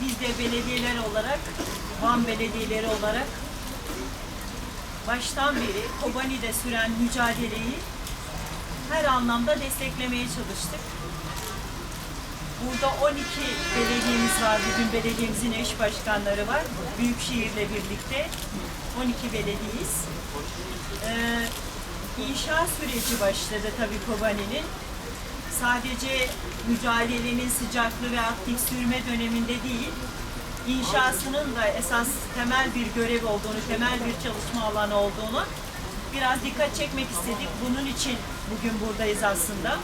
biz de belediyeler olarak, Van belediyeleri olarak baştan beri Kobani'de süren mücadeleyi her anlamda desteklemeye çalıştık. Burada 12 belediyemiz var. Bugün belediyemizin eş başkanları var. Büyükşehir'le birlikte 12 belediyeyiz. Ee, inşa süreci başladı tabii Kobani'nin. Sadece mücadelenin sıcaklığı ve aktif sürme döneminde değil, inşasının da esas temel bir görev olduğunu, temel bir çalışma alanı olduğunu biraz dikkat çekmek istedik. Bunun için bugün buradayız aslında.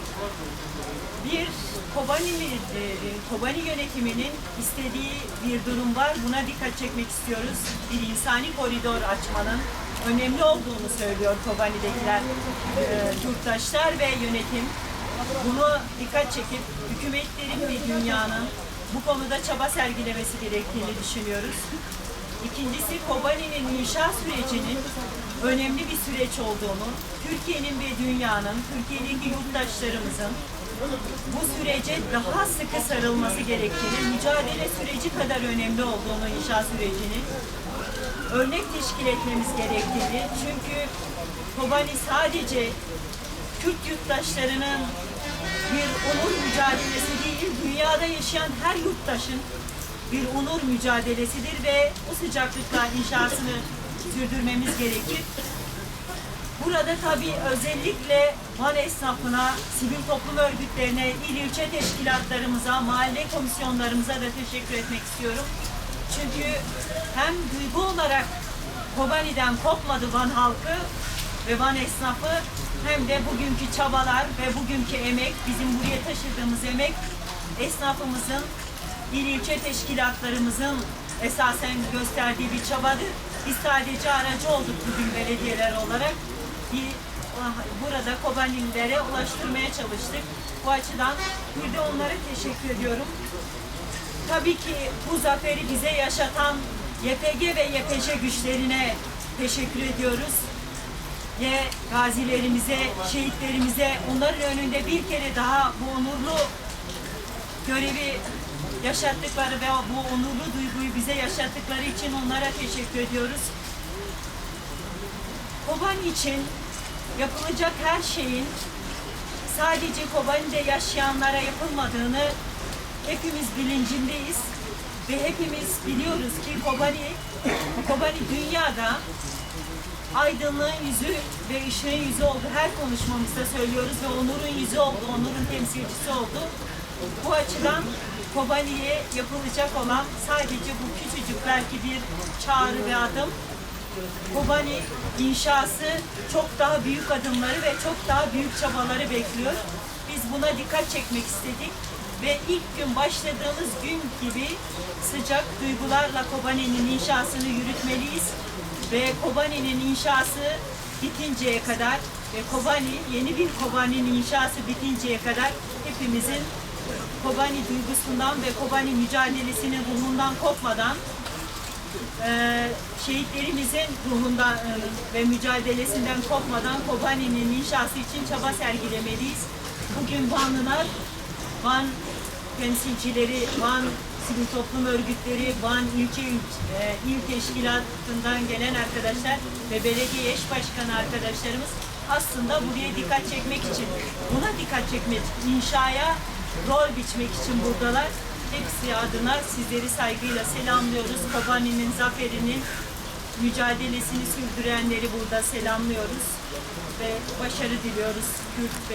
Bir Kobani'li, e, Kobani yönetiminin istediği bir durum var. Buna dikkat çekmek istiyoruz. Bir insani koridor açmanın önemli olduğunu söylüyor Kobani'dekiler, e, yurttaşlar ve yönetim. Bunu dikkat çekip hükümetlerin ve dünyanın bu konuda çaba sergilemesi gerektiğini düşünüyoruz. İkincisi Kobani'nin inşa sürecinin önemli bir süreç olduğunu, Türkiye'nin ve dünyanın, Türkiye'deki yurttaşlarımızın bu sürece daha sıkı sarılması gerektiğini, mücadele süreci kadar önemli olduğunu inşa sürecinin örnek teşkil etmemiz gerektiğini. Çünkü Kobani sadece Türk yurttaşlarının mücadelesi değil, dünyada yaşayan her yurttaşın bir onur mücadelesidir ve bu sıcaklıkla inşasını sürdürmemiz gerekir. Burada tabii özellikle Van esnafına, sivil toplum örgütlerine, il ilçe teşkilatlarımıza, mahalle komisyonlarımıza da teşekkür etmek istiyorum. Çünkü hem duygu olarak Kobani'den kopmadı Van halkı ve Van esnafı hem de bugünkü çabalar ve bugünkü emek, bizim buraya taşıdığımız emek esnafımızın, il ilçe teşkilatlarımızın esasen gösterdiği bir çabadır. Biz sadece aracı olduk bugün belediyeler olarak. Bir, burada Kobanililere ulaştırmaya çalıştık. Bu açıdan bir de onlara teşekkür ediyorum. Tabii ki bu zaferi bize yaşatan YPG ve YPJ güçlerine teşekkür ediyoruz. Ve gazilerimize, şehitlerimize onların önünde bir kere daha bu onurlu görevi yaşattıkları ve bu onurlu duyguyu bize yaşattıkları için onlara teşekkür ediyoruz. Kobani için yapılacak her şeyin sadece Kobani'de yaşayanlara yapılmadığını hepimiz bilincindeyiz ve hepimiz biliyoruz ki Kobani, Kobani dünyada aydınlığın yüzü ve ışığın yüzü oldu. Her konuşmamızda söylüyoruz ve onurun yüzü oldu, onurun temsilcisi oldu. Bu açıdan Kobani'ye yapılacak olan sadece bu küçücük belki bir çağrı ve adım. Kobani inşası çok daha büyük adımları ve çok daha büyük çabaları bekliyor. Biz buna dikkat çekmek istedik ve ilk gün başladığımız gün gibi sıcak duygularla Kobani'nin inşasını yürütmeliyiz ve Kobani'nin inşası bitinceye kadar ve Kobani, yeni bir Kobani'nin inşası bitinceye kadar hepimizin Kobani duygusundan ve Kobani mücadelesinin ruhundan kopmadan eee, şehitlerimizin ruhundan eee, ve mücadelesinden kopmadan Kobani'nin inşası için çaba sergilemeliyiz. Bugün Vanlılar, Van temsilcileri, Van sivil toplum örgütleri, Van ilçe eee, il teşkilatından gelen arkadaşlar ve belediye eş başkanı arkadaşlarımız aslında buraya dikkat çekmek için, buna dikkat çekmek, inşaya rol biçmek için buradalar. Hepsi adına sizleri saygıyla selamlıyoruz. Kobani'nin zaferinin mücadelesini sürdürenleri burada selamlıyoruz ve başarı diliyoruz Kürt ve